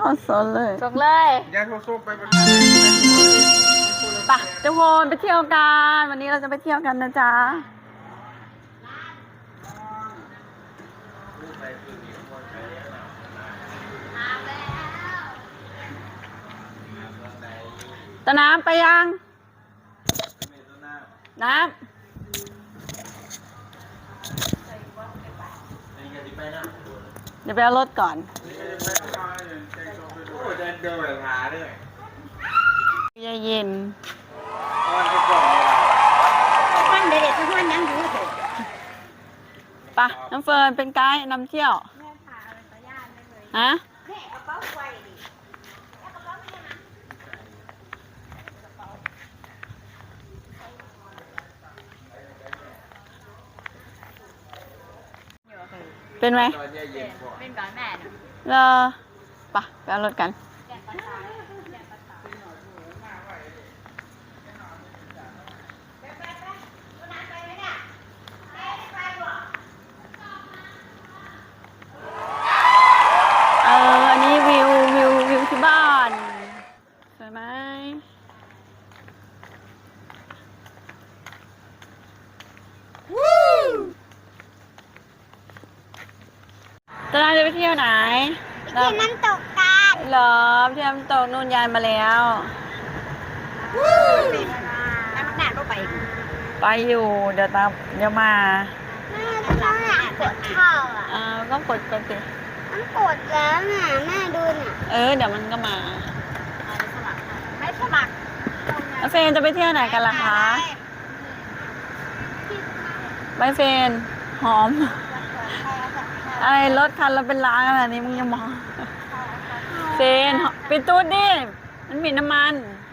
เข้าสนเลยส่งเลยยายโทรส่งไปบนไปทุกคนไปเที่ยวกัน วันนี้เราจะไปเที่ยวกันนะจ๊ะตะน้ำไปยัง น้ำเดี๋ยวไปเอารถก่อนโอ้ เดินเดินหาด้วยเย็นเย็นตอนไปก่อนเลยมันเด็ดทุกคนยังอยู่เถอะไปะน้ำเฟิร์นเป็นไกด์นำเที่ยวฮะ แม่กระ เป๋าไฟดิเป็นไหมตอนเย็นๆก่อนเป็นก่อนแม่นะเลอไปะไปเอารถกันเออ อันนี้วิววิววิวที่บ้าน สวยไหม ตอนนั้นจะไปเที่ยวไหนที่น้ำตกกันเหรอไปเที่ยวน้ำตกนู่นยายมาแล้วน้ำหนักก็ไป ไปอยู่ เดี๋ยวตามเดี๋ยวมาแม่ต้องหากดเข้าอะเออก็กดกดสิมันกดแล้วน่ะแม่ดูน่ะ เออ เดี๋ยวมันก็มาไม่สมัครแล้วเฟนจะไปเที่ยวไหนกันล่ะคะไปเฟน หอม อะไรรถคันเราเป็นล้านขนาดนี้มึงยังมองเฟนปิดตูดดิมันมีน้ำมันไ